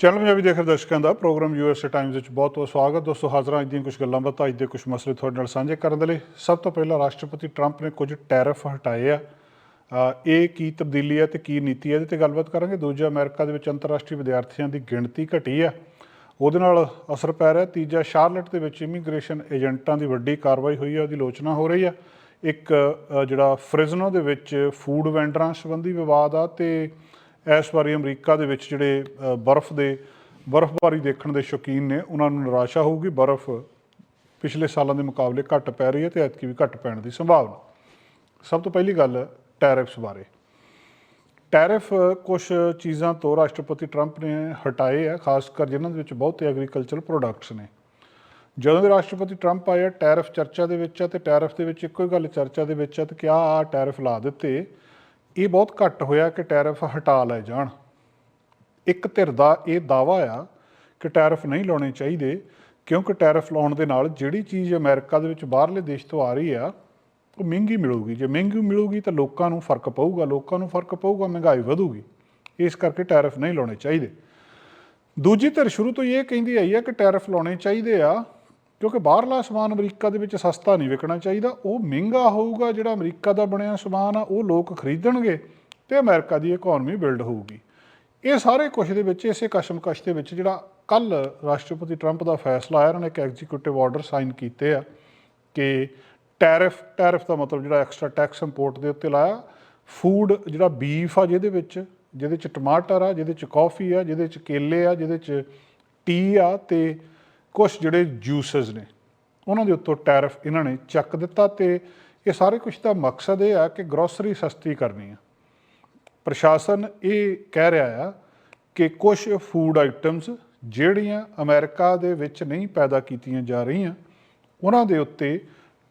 Channel Punjabi ਦੇਖ ਰਹੇ ਦਰਸ਼ਕਾਂ ਦਾ ਪ੍ਰੋਗਰਾਮ ਯੂਐਸਏ ਟਾਈਮਜ਼ ਵਿੱਚ ਬਹੁਤ ਬਹੁਤ ਸਵਾਗਤ। ਦੋਸਤੋ ਹਾਜ਼ਰਾਂ ਅੱਜ ਦੀਆਂ ਕੁਝ ਗੱਲਾਂ ਬਾਤਾਂ, ਅੱਜ ਦੇ ਕੁਝ ਮਸਲੇ ਤੁਹਾਡੇ ਨਾਲ ਸਾਂਝੇ ਕਰਨ ਦੇ ਲਈ ਸਭ ਤੋਂ ਪਹਿਲਾਂ ਰਾਸ਼ਟਰਪਤੀ ਟਰੰਪ ਨੇ ਕੁਝ ਟੈਰਿਫ ਹਟਾਏ ਆ। ਇਹ ਕੀ ਤਬਦੀਲੀ ਹੈ ਤੇ ਕੀ ਨੀਤੀ ਹੈ ਇਹਦੇ ਤੇ ਗੱਲਬਾਤ ਕਰਾਂਗੇ। ਦੂਜਾ, ਅਮਰੀਕਾ ਦੇ ਵਿੱਚ ਅੰਤਰਰਾਸ਼ਟਰੀ ਵਿਦਿਆਰਥੀਆਂ ਦੀ ਗਿਣਤੀ ਘਟੀ ਆ। ਉਹਦੇ ਨਾਲ ਅਸਰ ਪੈ ਰਿਹਾ। ਤੀਜਾ, ਸ਼ਾਰਲਟ ਦੇ ਵਿੱਚ ਇਮੀਗ੍ਰੇਸ਼ਨ ਏਜੰਟਾਂ ਦੀ ਵੱਡੀ ਕਾਰਵਾਈ ਹੋਈ ਹੈ ਉਹਦੀ ਆਲੋਚਨਾ ਹੋ ਰਹੀ ਆ। ਇੱਕ ਜਿਹੜਾ ਫ੍ਰਿਜ਼ਨੋ ਦੇ ਵਿੱਚ ਫੂਡ ਵੈਂਡਰਾਂ ਸੰਬੰਧੀ ਵਿਵਾਦ ਆ ਤੇ ਇਸ ਵਾਰੀ ਅਮਰੀਕਾ ਦੇ ਵਿੱਚ ਜਿਹੜੇ ਬਰਫ਼ ਦੇ, ਬਰਫ਼ਬਾਰੀ ਦੇਖਣ ਦੇ ਸ਼ੌਕੀਨ ਨੇ, ਉਹਨਾਂ ਨੂੰ ਨਿਰਾਸ਼ਾ ਹੋਊਗੀ। ਬਰਫ਼ ਪਿਛਲੇ ਸਾਲਾਂ ਦੇ ਮੁਕਾਬਲੇ ਘੱਟ ਪੈ ਰਹੀ ਹੈ ਤੇ ਐਤਕੀ ਵੀ ਘੱਟ ਪੈਣ ਦੀ ਸੰਭਾਵਨਾ। ਸਭ ਤੋਂ ਪਹਿਲੀ ਗੱਲ, ਟੈਰਿਫਸ ਬਾਰੇ। ਟੈਰਿਫ ਕੁਝ ਚੀਜ਼ਾਂ ਤੋਂ ਰਾਸ਼ਟਰਪਤੀ ਟਰੰਪ ਨੇ ਹਟਾਏ ਆ ਖਾਸ ਕਰ ਜਿਨ੍ਹਾਂ ਦੇ ਵਿੱਚ ਬਹੁਤੇ ਐਗਰੀਕਲਚਰ ਪ੍ਰੋਡਕਟਸ ਨੇ। ਜਦੋਂ ਦੇ ਰਾਸ਼ਟਰਪਤੀ ਟਰੰਪ ਆਇਆ ਟੈਰਿਫ ਚਰਚਾ ਦੇ ਵਿੱਚ ਆ ਤੇ ਟੈਰਿਫ ਦੇ ਵਿੱਚ ਇੱਕੋ ਹੀ ਗੱਲ, ਚਰਚਾ ਦੇ ਵਿੱਚ ਆ ਤੇ ਕਿਹਾ ਆ ਟੈਰਿਫ ਲਾ ਦਿੱਤੇ। ਇਹ ਬਹੁਤ ਘੱਟ ਹੋਇਆ ਕਿ ਟੈਰਿਫ ਹਟਾ ਲਏ ਜਾਣ। ਇੱਕ ਧਿਰ ਦਾ ਇਹ ਦਾਵਾ ਆ ਕਿ ਟੈਰਿਫ ਨਹੀਂ ਲਾਉਣੇ ਚਾਹੀਦੇ, ਕਿਉਂਕਿ ਟੈਰਿਫ ਲਾਉਣ ਦੇ ਨਾਲ ਜਿਹੜੀ ਚੀਜ਼ ਅਮਰੀਕਾ ਦੇ ਵਿੱਚ ਬਾਹਰਲੇ ਦੇਸ਼ ਤੋਂ ਆ ਰਹੀ ਆ, ਉਹ ਮਹਿੰਗੀ ਮਿਲੂਗੀ। ਜੇ ਮਹਿੰਗੀ ਮਿਲੂਗੀ ਤਾਂ ਲੋਕਾਂ ਨੂੰ ਫ਼ਰਕ ਪਊਗਾ, ਲੋਕਾਂ ਨੂੰ ਫ਼ਰਕ ਪਊਗਾ, ਮਹਿੰਗਾਈ ਵਧੂਗੀ। ਇਸ ਕਰਕੇ ਟੈਰਿਫ ਨਹੀਂ ਲਾਉਣੇ ਚਾਹੀਦੇ। ਦੂਜੀ ਧਿਰ ਸ਼ੁਰੂ ਤੋਂ ਹੀ ਇਹ ਕਹਿੰਦੀ ਆਈ ਆ ਕਿ ਟੈਰਿਫ ਲਾਉਣੇ ਚਾਹੀਦੇ ਆ ਕਿਉਂਕਿ ਬਾਹਰਲਾ ਸਮਾਨ ਅਮਰੀਕਾ ਦੇ ਵਿੱਚ ਸਸਤਾ ਨਹੀਂ ਵਿਕਣਾ ਚਾਹੀਦਾ, ਉਹ ਮਹਿੰਗਾ ਹੋਊਗਾ, ਜਿਹੜਾ ਅਮਰੀਕਾ ਦਾ ਬਣਿਆ ਸਮਾਨ ਆ, ਉਹ ਲੋਕ ਖਰੀਦਣਗੇ ਤੇ ਅਮਰੀਕਾ ਦੀ ਇਕਨੋਮੀ ਬਿਲਡ ਹੋਊਗੀ। ਇਹ ਸਾਰੇ ਕੁਝ ਦੇ ਵਿੱਚ, ਇਸੇ ਕਸ਼ਮਕਸ਼ ਦੇ ਵਿੱਚ ਜਿਹੜਾ ਕੱਲ ਰਾਸ਼ਟਰਪਤੀ ਟਰੰਪ ਦਾ ਫੈਸਲਾ ਆਇਆ, ਉਹਨਾਂ ਨੇ ਇੱਕ ਐਗਜ਼ੀਕਿਊਟਿਵ ਆਰਡਰ ਸਾਈਨ ਕੀਤੇ ਆ ਕਿ ਟੈਰਿਫ ਟੈਰਿਫ ਦਾ ਮਤਲਬ ਜਿਹੜਾ ਐਕਸਟਰਾ ਟੈਕਸ ਇੰਪੋਰਟ ਦੇ ਉੱਤੇ ਲਾਇਆ ਫੂਡ ਜਿਹੜਾ ਬੀਫ ਆ ਜਿਹਦੇ ਵਿੱਚ, ਜਿਹਦੇ ਚ ਟਮਾਟਰ ਆ, ਜਿਹਦੇ ਚ ਕਾਫੀ ਆ, ਜਿਹਦੇ ਚ ਕੇਲੇ ਆ, ਜਿਹਦੇ ਚ ਟੀ ਆ ਤੇ ਕੁਝ ਜਿਹੜੇ ਜੂਸਸ ਨੇ, ਉਹਨਾਂ ਦੇ ਉੱਤੋਂ ਟੈਰਿਫ ਇਹਨਾਂ ਨੇ ਚੱਕ ਦਿੱਤਾ ਤੇ ਇਹ ਸਾਰੇ ਕੁਝ ਦਾ ਮਕਸਦ ਇਹ ਆ ਕਿ ਗਰੋਸਰੀ ਸਸਤੀ ਕਰਨੀ ਆ। ਪ੍ਰਸ਼ਾਸਨ ਇਹ ਕਹਿ ਰਿਹਾ ਆ ਕਿ ਕੁਝ ਫੂਡ ਆਈਟਮਸ ਜਿਹੜੀਆਂ ਅਮਰੀਕਾ ਦੇ ਵਿੱਚ ਨਹੀਂ ਪੈਦਾ ਕੀਤੀਆਂ ਜਾ ਰਹੀਆਂ, ਉਹਨਾਂ ਦੇ ਉੱਤੇ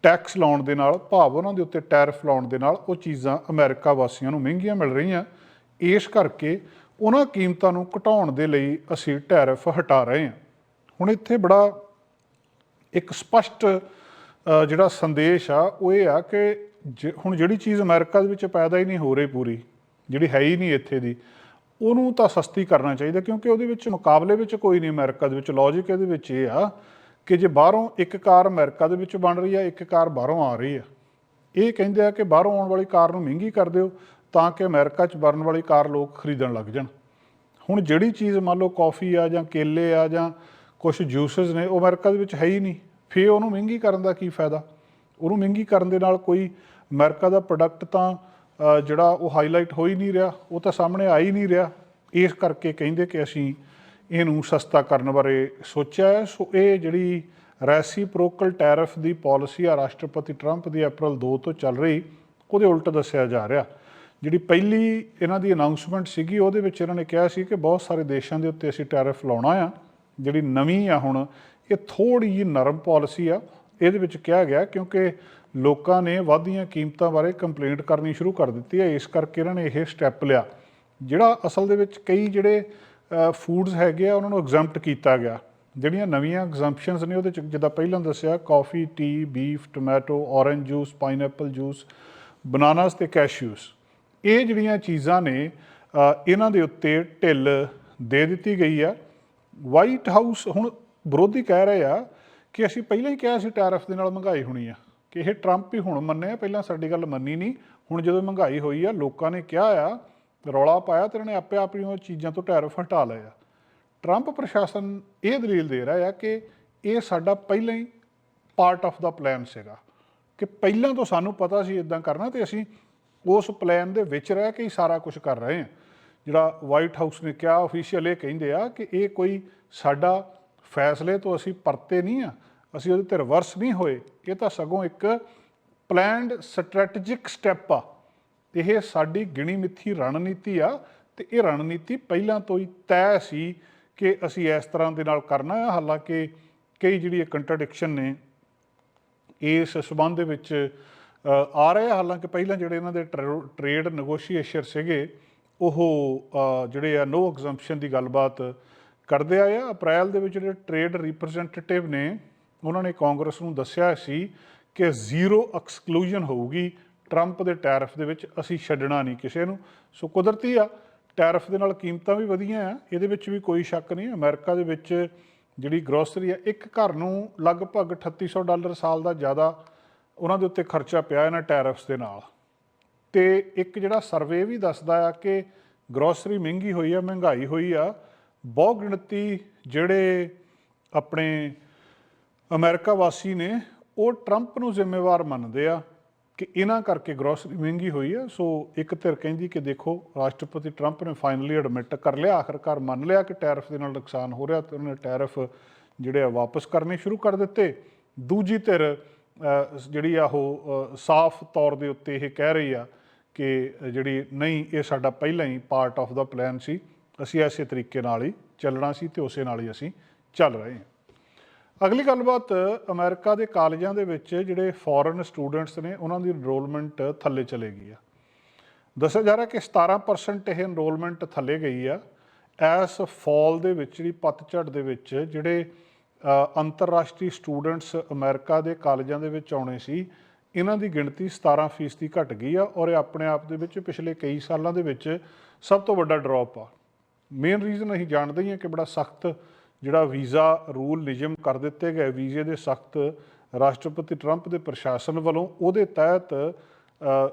ਟੈਕਸ ਲਾਉਣ ਦੇ ਨਾਲ, ਭਾਵ ਉਹਨਾਂ ਦੇ ਉੱਤੇ ਟੈਰਿਫ ਲਾਉਣ ਦੇ ਨਾਲ ਉਹ ਚੀਜ਼ਾਂ ਅਮਰੀਕਾ ਵਾਸੀਆਂ ਨੂੰ ਮਹਿੰਗੀਆਂ ਮਿਲ ਰਹੀਆਂ। ਇਸ ਕਰਕੇ ਉਹਨਾਂ ਕੀਮਤਾਂ ਨੂੰ ਘਟਾਉਣ ਦੇ ਲਈ ਅਸੀਂ ਟੈਰਿਫ ਹਟਾ ਰਹੇ ਹਾਂ। ਹੁਣ ਇੱਥੇ ਬੜਾ ਇੱਕ ਸਪਸ਼ਟ ਜਿਹੜਾ ਸੰਦੇਸ਼ ਆ, ਉਹ ਇਹ ਆ ਕਿ ਜੇ- ਹੁਣ ਜਿਹੜੀ ਚੀਜ਼ ਅਮਰੀਕਾ ਦੇ ਵਿੱਚ ਪੈਦਾ ਹੀ ਨਹੀਂ ਹੋ ਰਹੀ ਪੂਰੀ, ਜਿਹੜੀ ਹੈ ਹੀ ਨਹੀਂ ਇੱਥੇ ਦੀ, ਉਹਨੂੰ ਤਾਂ ਸਸਤੀ ਕਰਨਾ ਚਾਹੀਦਾ, ਕਿਉਂਕਿ ਉਹਦੇ ਵਿੱਚ ਮੁਕਾਬਲੇ ਵਿੱਚ ਕੋਈ ਨਹੀਂ ਅਮਰੀਕਾ ਦੇ ਵਿੱਚ। ਲੌਜੀਕ ਇਹਦੇ ਵਿੱਚ ਇਹ ਆ ਕਿ ਜੇ ਬਾਹਰੋਂ ਇੱਕ ਕਾਰ ਅਮਰੀਕਾ ਦੇ ਵਿੱਚ ਬਣ ਰਹੀ ਆ, ਇੱਕ ਕਾਰ ਬਾਹਰੋਂ ਆ ਰਹੀ ਆ। ਇਹ ਕਹਿੰਦੇ ਆ ਕਿ ਬਾਹਰੋਂ ਆਉਣ ਵਾਲੀ ਕਾਰ ਨੂੰ ਮਹਿੰਗੀ ਕਰ ਦਿਓ, ਤਾਂ ਕਿ ਅਮਰੀਕਾ 'ਚ ਬਣਨ ਵਾਲੀ ਕਾਰ ਲੋਕ ਖਰੀਦਣ ਲੱਗ ਜਾਣ। ਹੁਣ ਜਿਹੜੀ ਚੀਜ਼ ਮੰਨ ਲਓ ਕਾਫੀ ਆ ਜਾਂ ਕੇਲੇ ਆ ਜਾਂ ਕੁਝ ਜੂਸਸ ਨੇ, ਉਹ ਅਮਰੀਕਾ ਦੇ ਵਿੱਚ ਹੈ ਹੀ ਨਹੀਂ। ਫੇ ਉਹਨੂੰ ਮਹਿੰਗੀ ਕਰਨ ਦਾ ਕੀ ਫਾਇਦਾ? ਉਹਨੂੰ ਮਹਿੰਗੀ ਕਰਨ ਦੇ ਨਾਲ ਕੋਈ ਅਮਰੀਕਾ ਦਾ ਪ੍ਰੋਡਕਟ ਤਾਂ ਜਿਹੜਾ ਉਹ ਹਾਈਲਾਈਟ ਹੋ ਹੀ ਨਹੀਂ ਰਿਹਾ, ਉਹ ਤਾਂ ਸਾਹਮਣੇ ਆ ਹੀ ਨਹੀਂ ਰਿਹਾ। ਇਸ ਕਰਕੇ ਕਹਿੰਦੇ ਕਿ ਅਸੀਂ ਇਹਨੂੰ ਸਸਤਾ ਕਰਨ ਬਾਰੇ ਸੋਚਿਆ ਹੈ। ਸੋ ਇਹ ਜਿਹੜੀ ਰੈਸੀਪ੍ਰੋਕਲ ਟੈਰਿਫ ਦੀ ਪਾਲਿਸੀ ਆ ਰਾਸ਼ਟਰਪਤੀ ਟਰੰਪ ਦੀ ਅਪ੍ਰੈਲ 2 ਤੋਂ ਚੱਲ ਰਹੀ, ਉਹਦੇ ਉਲਟ ਦੱਸਿਆ ਜਾ ਰਿਹਾ। ਜਿਹੜੀ ਪਹਿਲੀ ਇਹਨਾਂ ਦੀ ਅਨਾਉਂਸਮੈਂਟ ਸੀਗੀ, ਉਹਦੇ ਵਿੱਚ ਇਹਨਾਂ ਨੇ ਕਿਹਾ ਸੀ ਕਿ ਬਹੁਤ ਸਾਰੇ ਦੇਸ਼ਾਂ ਦੇ ਉੱਤੇ ਅਸੀਂ ਟੈਰਿਫ ਲਾਉਣਾ ਆ। ਜਿਹੜੀ ਨਵੀਂ ਆ ਹੁਣ, ਇਹ ਥੋੜੀ ਜਿਹੀ ਨਰਮ ਪਾਲਿਸੀ ਆ। ਇਹਦੇ ਵਿੱਚ ਕਿਹਾ ਗਿਆ ਕਿਉਂਕਿ ਲੋਕਾਂ ਨੇ ਵਾਧੀਆਂ ਕੀਮਤਾਂ ਬਾਰੇ ਕੰਪਲੇਂਟ ਕਰਨੀ ਸ਼ੁਰੂ ਕਰ ਦਿੱਤੀ ਹੈ। ਇਸ ਕਰਕੇ ਇਹਨਾਂ ਨੇ ਇਹ ਸਟੈਪ ਲਿਆ। ਜਿਹੜਾ ਅਸਲ ਦੇ ਵਿੱਚ ਕਈ ਜਿਹੜੇ ਫੂਡਸ ਹੈਗੇ ਆ, ਉਹਨਾਂ ਨੂੰ ਐਗਜ਼ੈਂਪਟ ਕੀਤਾ ਗਿਆ। ਜਿਹੜੀਆਂ ਨਵੀਆਂ ਐਗਜ਼ੈਂਪਸ਼ਨਸ ਨੇ, ਉਹਦੇ ਚ ਜਿੱਦਾਂ ਪਹਿਲਾਂ ਦੱਸਿਆ coffee tea beef tomato orange juice pineapple juice bananas ਤੇ ਕੈਸ਼ਿਊਸ ਇਹ ਜਿਹੜੀਆਂ ਚੀਜ਼ਾਂ ਨੇ ਇਹਨਾਂ ਦੇ ਉੱਤੇ ਢਿੱਲ ਦੇ ਦਿੱਤੀ ਗਈ ਆ। ਵਾਈਟ ਹਾਊਸ ਹੁਣ ਵਿਰੋਧੀ ਕਹਿ ਰਹੇ ਆ ਕਿ ਅਸੀਂ ਪਹਿਲਾਂ ਹੀ ਕਿਹਾ ਸੀ ਟੈਰਿਫ ਦੇ ਨਾਲ ਮਹਿੰਗਾਈ ਹੋਣੀ ਆ, ਕਿ ਇਹ ਟਰੰਪ ਹੀ ਹੁਣ ਮੰਨਿਆ, ਪਹਿਲਾਂ ਸਾਡੀ ਗੱਲ ਮੰਨੀ ਨਹੀਂ, ਹੁਣ ਜਦੋਂ ਮਹਿੰਗਾਈ ਹੋਈ ਆ, ਲੋਕਾਂ ਨੇ ਕਿਹਾ ਆ, ਰੌਲਾ ਪਾਇਆ ਤੇ ਇਹਨਾਂ ਨੇ ਆਪੇ ਆਪ ਹੀ ਉਹ ਚੀਜ਼ਾਂ ਤੋਂ ਟੈਰਿਫ ਹਟਾ ਲਏ ਆ। ਟਰੰਪ ਪ੍ਰਸ਼ਾਸਨ ਇਹ ਦਲੀਲ ਦੇ ਰਿਹਾ ਆ ਕਿ ਇਹ ਸਾਡਾ ਪਹਿਲਾਂ ਹੀ ਪਾਰਟ ਆਫ ਦਾ ਪਲਾਨ ਸੀਗਾ, ਕਿ ਪਹਿਲਾਂ ਤੋਂ ਸਾਨੂੰ ਪਤਾ ਸੀ ਇਦਾਂ ਕਰਨਾ ਤੇ ਅਸੀਂ ਉਸ ਪਲਾਨ ਦੇ ਵਿੱਚ ਰਹਿ ਕੇ ਹੀ ਸਾਰਾ ਕੁਝ ਕਰ ਰਹੇ ਹਾਂ ਜਿਹੜਾ ਵਾਈਟ ਹਾਊਸ ਨੇ ਕਿਹਾ ਅਫੀਸ਼ੀਅਲ ਇਹ ਕਹਿੰਦੇ ਆ ਕਿ ਇਹ ਕੋਈ ਸਾਡਾ ਫੈਸਲੇ ਤੋਂ ਅਸੀਂ ਪਰਤੇ ਨਹੀਂ ਆ, ਅਸੀਂ ਉਹਦੇ ਤੇ ਰਿਵਰਸ ਨਹੀਂ ਹੋਏ। ਇਹ ਤਾਂ ਸਗੋਂ ਇੱਕ ਪਲਾਨਡ ਸਟ੍ਰੈਟੇਜਿਕ ਸਟੈਪ ਆ। ਇਹ ਸਾਡੀ ਗਿਣੀ ਮਿੱਥੀ ਰਣਨੀਤੀ ਆ ਤੇ ਇਹ ਰਣਨੀਤੀ ਪਹਿਲਾਂ ਤੋਂ ਹੀ ਤੈਅ ਸੀ ਕਿ ਅਸੀਂ ਇਸ ਤਰ੍ਹਾਂ ਦੇ ਨਾਲ ਕਰਨਾ ਹੈ ਹਾਲਾਂਕਿ ਕਈ ਜਿਹੜੀ ਕੰਟਰਡਿਕਸ਼ਨ ਨੇ, ਇਸ ਸਬੰਧ ਦੇ ਵਿੱਚ ਆ ਰਹੇ ਆ। ਹਾਲਾਂਕਿ ਪਹਿਲਾਂ ਜਿਹੜੇ ਇਹਨਾਂ ਦੇ ਟ੍ਰੇਡ ਨੈਗੋਸ਼ੀਏਸ਼ਨ ਸੀਗੇ ਉਹ ਜਿਹੜੇ ਆ ਨੋ ਐਗਜ਼ੈਂਪਸ਼ਨ ਦੀ ਗੱਲਬਾਤ ਕਰਦੇ ਆਏ ਆ। ਅਪ੍ਰੈਲ ਦੇ ਵਿੱਚ ਜਿਹੜੇ ਟ੍ਰੇਡ ਰਿਪਰੈਜ਼ੈਂਟੇਟਿਵ ਨੇ, ਉਹਨਾਂ ਨੇ ਕਾਂਗਰਸ ਨੂੰ ਦੱਸਿਆ ਸੀ ਕਿ ਜ਼ੀਰੋ ਐਕਸਕਲੂਜਨ ਹੋਊਗੀ। ਟਰੰਪ ਦੇ ਟੈਰਿਫ ਦੇ ਵਿੱਚ ਅਸੀਂ ਛੱਡਣਾ ਨਹੀਂ ਕਿਸੇ ਨੂੰ। ਸੋ ਕੁਦਰਤੀ ਆ, ਟੈਰਿਫ ਦੇ ਨਾਲ ਕੀਮਤਾਂ ਵੀ ਵਧੀਆਂ ਆ। ਇਹਦੇ ਵਿੱਚ ਵੀ ਕੋਈ ਸ਼ੱਕ ਨਹੀਂ ਅਮਰੀਕਾ ਦੇ ਵਿੱਚ ਜਿਹੜੀ ਗਰੋਸਰੀ ਆ, ਇੱਕ ਘਰ ਨੂੰ ਲਗਭਗ 3800 ਡਾਲਰ ਸਾਲ ਦਾ ਜ਼ਿਆਦਾ ਉਹਨਾਂ ਦੇ ਉੱਤੇ ਖਰਚਾ ਪਿਆ ਇਹਨਾਂ ਟੈਰਿਫਸ ਦੇ ਨਾਲ। ਤੇ ਇੱਕ ਜਿਹੜਾ ਸਰਵੇ ਵੀ ਦੱਸਦਾ ਆ ਕਿ ਗਰੋਸਰੀ ਮਹਿੰਗੀ ਹੋਈ ਆ, ਮਹਿੰਗਾਈ ਹੋਈ ਆ ਬਹੁ ਗਿਣਤੀ ਜਿਹੜੇ ਆਪਣੇ ਅਮਰੀਕਾ ਵਾਸੀ ਨੇ, ਉਹ ਟਰੰਪ ਨੂੰ ਜ਼ਿੰਮੇਵਾਰ ਮੰਨਦੇ ਆ ਕਿ ਇਹਨਾਂ ਕਰਕੇ ਗਰੋਸਰੀ ਮਹਿੰਗੀ ਹੋਈ ਆ। ਸੋ ਇੱਕ ਧਿਰ ਕਹਿੰਦੀ ਕਿ ਦੇਖੋ, ਰਾਸ਼ਟਰਪਤੀ ਟਰੰਪ ਨੇ ਫਾਈਨਲੀ ਐਡਮਿਟ ਕਰ ਲਿਆ, ਆਖਰਕਾਰ ਮੰਨ ਲਿਆ ਕਿ ਟੈਰਿਫ ਦੇ ਨਾਲ ਨੁਕਸਾਨ ਹੋ ਰਿਹਾ ਤੇ ਉਹਨੇ ਟੈਰਿਫ ਜਿਹੜੇ ਆ ਵਾਪਸ ਕਰਨੇ ਸ਼ੁਰੂ ਕਰ ਦਿੱਤੇ। ਦੂਜੀ ਧਿਰ ਜਿਹੜੀ ਆ ਉਹ ਸਾਫ਼ ਤੌਰ ਦੇ ਉੱਤੇ ਇਹ ਕਹਿ ਰਹੀ ਆ ਕਿ ਜਿਹੜੀ ਨਹੀਂ, ਇਹ ਸਾਡਾ ਪਹਿਲਾਂ ਹੀ ਪਾਰਟ ਆਫ ਦਾ ਪਲਾਨ ਸੀ। ਅਸੀਂ ਐਸੇ ਤਰੀਕੇ ਨਾਲ ਹੀ ਚੱਲਣਾ ਸੀ ਤੇ ਉਸੇ ਨਾਲ ਹੀ ਅਸੀਂ ਚੱਲ ਰਹੇ ਹਾਂ। ਅਗਲੀ ਗੱਲਬਾਤ, ਅਮਰੀਕਾ ਦੇ ਕਾਲਜਾਂ ਦੇ ਵਿੱਚ ਜਿਹੜੇ ਫੋਰਨ ਸਟੂਡੈਂਟਸ ਨੇ, ਉਹਨਾਂ ਦੀ ਐਨਰੋਲਮੈਂਟ ਥੱਲੇ ਚਲੇ ਗਈ ਆ। ਦੱਸਿਆ ਜਾ ਰਿਹਾ ਕਿ 17% ਇਹ ਐਨਰੋਲਮੈਂਟ ਥੱਲੇ ਗਈ ਆ। ਐਸ ਫਾਲ ਦੇ ਵਿੱਚ, ਜਿਹੜੀ ਪਤਝੜ ਦੇ ਵਿੱਚ, ਜਿਹੜੇ ਅੰਤਰਰਾਸ਼ਟਰੀ ਸਟੂਡੈਂਟਸ ਅਮਰੀਕਾ ਦੇ ਕਾਲਜਾਂ ਦੇ ਵਿੱਚ ਆਉਣੇ ਸੀ ਇਹਨਾਂ ਦੀ ਗਿਣਤੀ 17% ਦੀ ਘਟ ਗਈ ਆ ਔਰ ਇਹ ਆਪਣੇ ਆਪ ਦੇ ਵਿੱਚ ਪਿਛਲੇ ਕਈ ਸਾਲਾਂ ਦੇ ਵਿੱਚ ਸਭ ਤੋਂ ਵੱਡਾ ਡ੍ਰੌਪ ਆ। ਮੇਨ ਰੀਜ਼ਨ ਅਸੀਂ ਜਾਣਦੇ ਹੀ ਹਾਂ ਕਿ ਬੜਾ ਸਖਤ ਜਿਹੜਾ ਵੀਜ਼ਾ ਰੂਲ ਨਿਯਮ ਕਰ ਦਿੱਤੇ ਗਏ ਵੀਜ਼ੇ ਦੇ ਸਖਤ ਰਾਸ਼ਟਰਪਤੀ ਟਰੰਪ ਦੇ ਪ੍ਰਸ਼ਾਸਨ ਵੱਲੋਂ, ਉਹਦੇ ਤਹਿਤ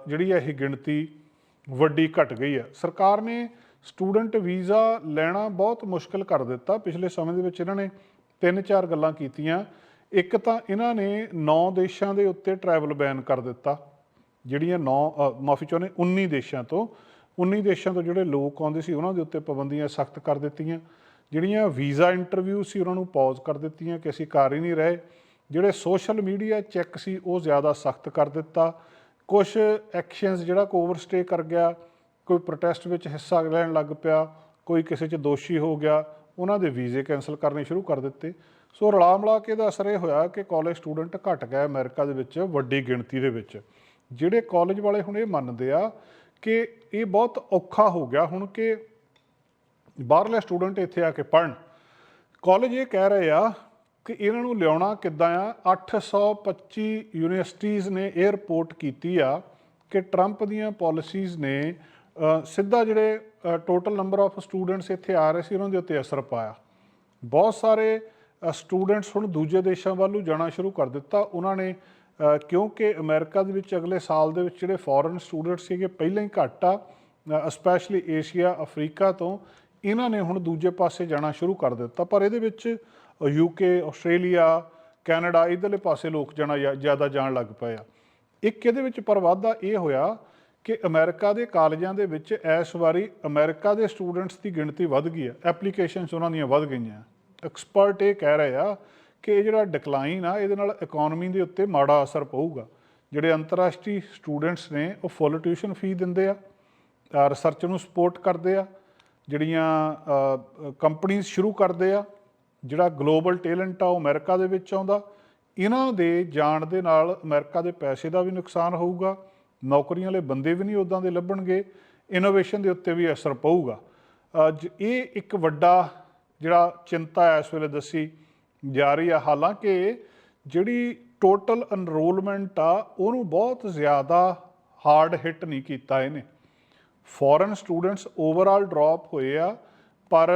ਜਿਹੜੀ ਹੈ ਇਹ ਗਿਣਤੀ ਵੱਡੀ ਘਟ ਗਈ ਹੈ ਸਰਕਾਰ ਨੇ ਸਟੂਡੈਂਟ ਵੀਜ਼ਾ ਲੈਣਾ ਬਹੁਤ ਮੁਸ਼ਕਲ ਕਰ ਦਿੱਤਾ। ਪਿਛਲੇ ਸਮੇਂ ਦੇ ਵਿੱਚ ਇਹਨਾਂ ਨੇ ਤਿੰਨ ਚਾਰ ਗੱਲਾਂ ਕੀਤੀਆਂ। ਇੱਕ ਤਾਂ ਇਹਨਾਂ ਨੇ 9 ਦੇਸ਼ਾਂ ਦੇ ਉੱਤੇ ਟਰੈਵਲ ਬੈਨ ਕਰ ਦਿੱਤਾ, ਜਿਹੜੀਆਂ 9 ਮਾਫੀ ਚਾਹੁੰਦੇ 19 ਦੇਸ਼ਾਂ ਤੋਂ। 19 ਦੇਸ਼ਾਂ ਤੋਂ ਜਿਹੜੇ ਲੋਕ ਆਉਂਦੇ ਸੀ, ਉਹਨਾਂ ਦੇ ਉੱਤੇ ਪਾਬੰਦੀਆਂ ਸਖਤ ਕਰ ਦਿੱਤੀਆਂ। ਜਿਹੜੀਆਂ ਵੀਜ਼ਾ ਇੰਟਰਵਿਊ ਸੀ, ਉਹਨਾਂ ਨੂੰ ਪੌਜ਼ ਕਰ ਦਿੱਤੀਆਂ ਕਿ ਅਸੀਂ ਕਰ ਹੀ ਨਹੀਂ ਰਹੇ। ਜਿਹੜੇ ਸੋਸ਼ਲ ਮੀਡੀਆ ਚੈੱਕ ਸੀ, ਉਹ ਜ਼ਿਆਦਾ ਸਖਤ ਕਰ ਦਿੱਤਾ। ਕੁਝ ਐਕਸ਼ਨਸ ਜਿਹੜਾ ਕੋ ਓਵਰਸਟੇ ਕਰ ਗਿਆ, ਕੋਈ ਪ੍ਰੋਟੈਸਟ ਵਿੱਚ ਹਿੱਸਾ ਲੈਣ ਲੱਗ ਪਿਆ, ਕੋਈ ਕਿਸੇ 'ਚ ਦੋਸ਼ੀ ਹੋ ਗਿਆ, ਉਹਨਾਂ ਦੇ ਵੀਜ਼ੇ ਕੈਨਸਲ ਕਰਨੇ ਸ਼ੁਰੂ ਕਰ ਦਿੱਤੇ। ਸੋ ਰਲਾ ਮਿਲਾ ਕੇ ਦਾ ਅਸਰ ਇਹ ਹੋਇਆ ਕਿ ਕਾਲਜ ਸਟੂਡੈਂਟ ਘਟ ਗਏ ਅਮਰੀਕਾ ਦੇ ਵਿੱਚ ਵੱਡੀ ਗਿਣਤੀ ਦੇ ਵਿੱਚ। ਜਿਹੜੇ ਕਾਲਜ ਵਾਲੇ ਹੁਣ ਇਹ ਮੰਨਦੇ ਆ ਕਿ ਇਹ ਬਹੁਤ ਔਖਾ ਹੋ ਗਿਆ ਹੁਣ ਕਿ ਬਾਹਰਲੇ ਸਟੂਡੈਂਟ ਇੱਥੇ ਆ ਕੇ ਪੜਨ ਕਾਲਜ ਇਹ ਕਹਿ ਰਹੇ ਆ ਕਿ ਇਹਨਾਂ ਨੂੰ ਲਿਆਉਣਾ ਕਿੱਦਾਂ ਆ? 825 ਯੂਨੀਵਰਸਿਟੀਆਂ ਨੇ ਇਹ ਕੀਤੀ ਆ ਕਿ ਟਰੰਪ ਦੀਆਂ ਪਾਲਿਸੀਜ਼ ਨੇ ਸਿੱਧਾ ਜਿਹੜੇ ਟੋਟਲ ਨੰਬਰ ਆਫ ਸਟੂਡੈਂਟਸ ਇੱਥੇ ਆ ਰਹੇ ਸੀ, ਉਹਨਾਂ ਦੇ ਉੱਤੇ ਅਸਰ ਪਾਇਆ। ਬਹੁਤ ਸਾਰੇ ਸਟੂਡੈਂਟਸ ਹੁਣ ਦੂਜੇ ਦੇਸ਼ਾਂ ਵੱਲ ਨੂੰ ਜਾਣਾ ਸ਼ੁਰੂ ਕਰ ਦਿੱਤਾ। ਉਹਨਾਂ ਨੇ ਕਿਉਂਕਿ ਅਮਰੀਕਾ ਦੇ ਵਿੱਚ ਅਗਲੇ ਸਾਲ ਦੇ ਵਿੱਚ ਜਿਹੜੇ ਫੋਰਨ ਸਟੂਡੈਂਟ ਸੀਗੇ, ਪਹਿਲਾਂ ਹੀ ਘੱਟ ਆ ਸਪੈਸ਼ਲੀ ਏਸ਼ੀਆ ਅਫਰੀਕਾ ਤੋਂ, ਇਹਨਾਂ ਨੇ ਹੁਣ ਦੂਜੇ ਪਾਸੇ ਜਾਣਾ ਸ਼ੁਰੂ ਕਰ ਦਿੱਤਾ। ਪਰ ਇਹਦੇ ਵਿੱਚ ਯੂਕੇ ਆਸਟ੍ਰੇਲੀਆ ਕੈਨੇਡਾ ਇਧਰਲੇ ਪਾਸੇ ਲੋਕ ਜਾਣਾ ਜ਼ਿਆ- ਜ਼ਿਆਦਾ ਜਾਣ ਲੱਗ ਪਏ ਆ। ਇੱਕ ਇਹਦੇ ਵਿੱਚ ਪਰ ਵਾਧਾ ਇਹ ਹੋਇਆ ਕਿ ਅਮਰੀਕਾ ਦੇ ਕਾਲਜਾਂ ਦੇ ਵਿੱਚ ਇਸ ਵਾਰੀ ਅਮਰੀਕਾ ਦੇ ਸਟੂਡੈਂਟਸ ਦੀ ਗਿਣਤੀ ਵੱਧ ਗਈ ਹੈ। ਐਪਲੀਕੇਸ਼ਨਸ ਉਹਨਾਂ ਦੀਆਂ ਵੱਧ ਗਈਆਂ। ਐਕਸਪਰਟ ਇਹ ਕਹਿ ਰਹੇ ਆ ਕਿ ਇਹ ਜਿਹੜਾ ਡਿਕਲਾਈਨ ਆ, ਇਹਦੇ ਨਾਲ ਇਕਨੋਮੀ ਦੇ ਉੱਤੇ ਮਾੜਾ ਅਸਰ ਪਊਗਾ। ਜਿਹੜੇ ਅੰਤਰਰਾਸ਼ਟਰੀ ਸਟੂਡੈਂਟਸ ਨੇ, ਉਹ ਫੁੱਲ ਟਿਊਸ਼ਨ ਫੀ ਦਿੰਦੇ ਆ ਰਿਸਰਚ ਨੂੰ ਸਪੋਰਟ ਕਰਦੇ ਆ, ਜਿਹੜੀਆਂ ਕੰਪਨੀਆਂ ਸ਼ੁਰੂ ਕਰਦੇ ਆ, ਜਿਹੜਾ ਗਲੋਬਲ ਟੈਲੈਂਟ ਆ ਉਹ ਅਮਰੀਕਾ ਦੇ ਵਿੱਚ ਆਉਂਦਾ, ਇਹਨਾਂ ਦੇ ਜਾਣ ਦੇ ਨਾਲ ਅਮਰੀਕਾ ਦੇ ਪੈਸੇ ਦਾ ਵੀ ਨੁਕਸਾਨ ਹੋਊਗਾ, ਨੌਕਰੀਆਂ ਵਾਲੇ ਬੰਦੇ ਵੀ ਨਹੀਂ ਉਦਾਂ ਦੇ ਲੱਭਣਗੇ ਇਨੋਵੇਸ਼ਨ ਦੇ ਉੱਤੇ ਵੀ ਅਸਰ ਪਊਗਾ। ਅੱਜ ਇਹ ਇੱਕ ਵੱਡਾ ਜਿਹੜਾ ਚਿੰਤਾ ਇਸ ਵੇਲੇ ਦੱਸੀ ਜਾ ਰਹੀ ਆ। ਹਾਲਾਂਕਿ ਜਿਹੜੀ ਟੋਟਲ ਐਨਰੋਲਮੈਂਟ ਆ, ਉਹਨੂੰ ਬਹੁਤ ਜ਼ਿਆਦਾ ਹਾਰਡ ਹਿੱਟ ਨਹੀਂ ਕੀਤਾ ਇਹਨੇ। ਫੋਰਨ ਸਟੂਡੈਂਟਸ ਓਵਰਆਲ ਡ੍ਰੌਪ ਹੋਏ ਆ, ਪਰ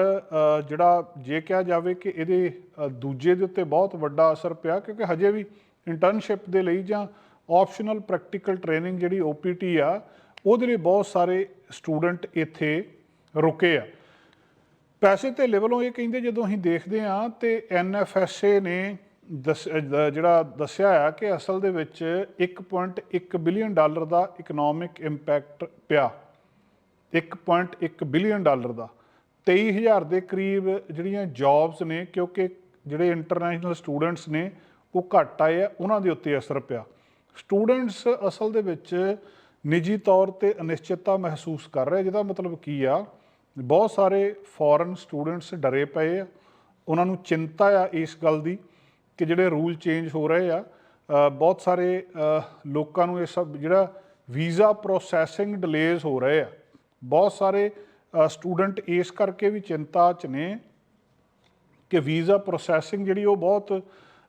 ਜਿਹੜਾ ਜੇ ਕਿਹਾ ਜਾਵੇ ਕਿ ਇਹਦੇ ਦੂਜੇ ਦੇ ਉੱਤੇ ਬਹੁਤ ਵੱਡਾ ਅਸਰ ਪਿਆ, ਕਿਉਂਕਿ ਹਜੇ ਵੀ ਇੰਟਰਨਸ਼ਿਪ ਦੇ ਲਈ ਜਾਂ ਆਪਸ਼ਨਲ ਪ੍ਰੈਕਟੀਕਲ ਟ੍ਰੇਨਿੰਗ ਜਿਹੜੀ OPT ਆ, ਉਹਦੇ ਲਈ ਬਹੁਤ ਸਾਰੇ ਸਟੂਡੈਂਟ ਇੱਥੇ ਰੁਕੇ ਆ। ਪੈਸੇ ਤੇ ਲੈਵਲੋਂ ਇਹ ਕਹਿੰਦੇ ਜਦੋਂ ਅਸੀਂ ਦੇਖਦੇ ਆ ਤੇ NFSA ਨੇ ਦੱਸ- ਜਿਹੜਾ ਦੱਸਿਆ ਆ ਕਿ ਅਸਲ ਦੇ ਵਿੱਚ 1.1 ਬਿਲੀਅਨ ਡਾਲਰ ਦਾ ਇਕਨੋਮਿਕ ਇੰਪੈਕਟ ਪਿਆ। 1.1 ਬਿਲੀਅਨ ਡਾਲਰ ਦਾ। 23000 ਦੇ ਕਰੀਬ ਜਿਹੜੀਆਂ ਜੌਬਸ ਨੇ, ਕਿਉਂਕਿ ਜਿਹੜੇ ਇੰਟਰਨੈਸ਼ਨਲ ਸਟੂਡੈਂਟਸ ਨੇ, ਉਹ ਘੱਟ ਆਏ ਆ, ਉਹਨਾਂ ਦੇ ਉੱਤੇ ਅਸਰ ਪਿਆ। ਸਟੂਡੈਂਟਸ ਅਸਲ ਦੇ ਵਿੱਚ ਨਿੱਜੀ ਤੌਰ ਤੇ ਅਨਿਸ਼ਚਿਤਤਾ ਮਹਿਸੂਸ ਕਰ ਰਹੇ ਜਿਹਦਾ ਮਤਲਬ ਕੀ ਆ? ਬਹੁਤ ਸਾਰੇ ਫੋਰਨ ਸਟੂਡੈਂਟਸ ਡਰੇ ਪਏ ਆ। ਉਹਨਾਂ ਨੂੰ ਚਿੰਤਾ ਆ ਇਸ ਗੱਲ ਦੀ ਕਿ ਜਿਹੜੇ ਰੂਲ ਚੇਂਜ ਹੋ ਰਹੇ ਆ ਬਹੁਤ ਸਾਰੇ ਲੋਕਾਂ ਨੂੰ ਇਹ ਸਭ ਜਿਹੜਾ ਵੀਜ਼ਾ ਪ੍ਰੋਸੈਸਿੰਗ ਡਿਲੇਜ਼ ਹੋ ਰਹੇ ਆ। ਬਹੁਤ ਸਾਰੇ ਸਟੂਡੈਂਟ ਇਸ ਕਰਕੇ ਵੀ ਚਿੰਤਾ 'ਚ ਨੇ ਕਿ ਵੀਜ਼ਾ ਪ੍ਰੋਸੈਸਿੰਗ ਜਿਹੜੀ ਉਹ ਬਹੁਤ,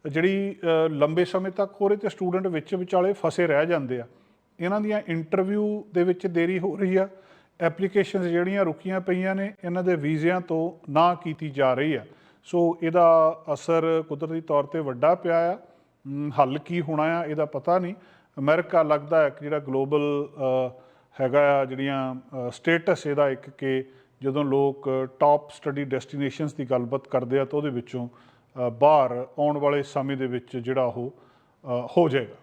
ਜਿਹੜੀ ਲੰਬੇ ਸਮੇਂ ਤੱਕ ਹੋ ਰਹੀ ਤੇ ਸਟੂਡੈਂਟ ਵਿੱਚ ਵਿਚਾਲੇ ਫਸੇ ਰਹਿ ਜਾਂਦੇ ਆ। ਇਹਨਾਂ ਦੀਆਂ ਇੰਟਰਵਿਊ ਦੇ ਵਿੱਚ ਦੇਰੀ ਹੋ ਰਹੀ ਆ। ਐਪਲੀਕੇਸ਼ਨਸ ਜਿਹੜੀਆਂ ਰੁਕੀਆਂ ਪਈਆਂ ਨੇ, ਇਹਨਾਂ ਦੇ ਵੀਜ਼ਿਆਂ ਤੋਂ ਨਾ ਕੀਤੀ ਜਾ ਰਹੀ ਆ ਸੋ ਇਹਦਾ ਅਸਰ ਕੁਦਰਤੀ ਤੌਰ ਤੇ ਵੱਡਾ ਪਿਆ ਆ। ਹੱਲ ਕੀ ਹੋਣਾ ਆ, ਇਹਦਾ ਪਤਾ ਨਹੀਂ। ਅਮਰੀਕਾ ਲੱਗਦਾ ਹੈ ਕਿ ਜਿਹੜਾ ਗਲੋਬਲ ਹੈਗਾ ਆ, ਜਿਹੜੀਆਂ ਸਟੇਟਸ ਇਹਦਾ ਇੱਕ ਕਿ ਜਦੋਂ ਲੋਕ ਟਾਪ ਸਟੱਡੀ ਡੈਸਟੀਨੇਸ਼ਨਸ ਦੀ ਗੱਲਬਾਤ ਕਰਦੇ ਆ ਤਾਂ ਉਹਦੇ ਵਿੱਚੋਂ ਬਾਹਰ ਆਉਣ ਵਾਲੇ ਸਮੇਂ ਦੇ ਵਿੱਚ ਜਿਹੜਾ ਉਹ ਹੋ ਜਾਏਗਾ।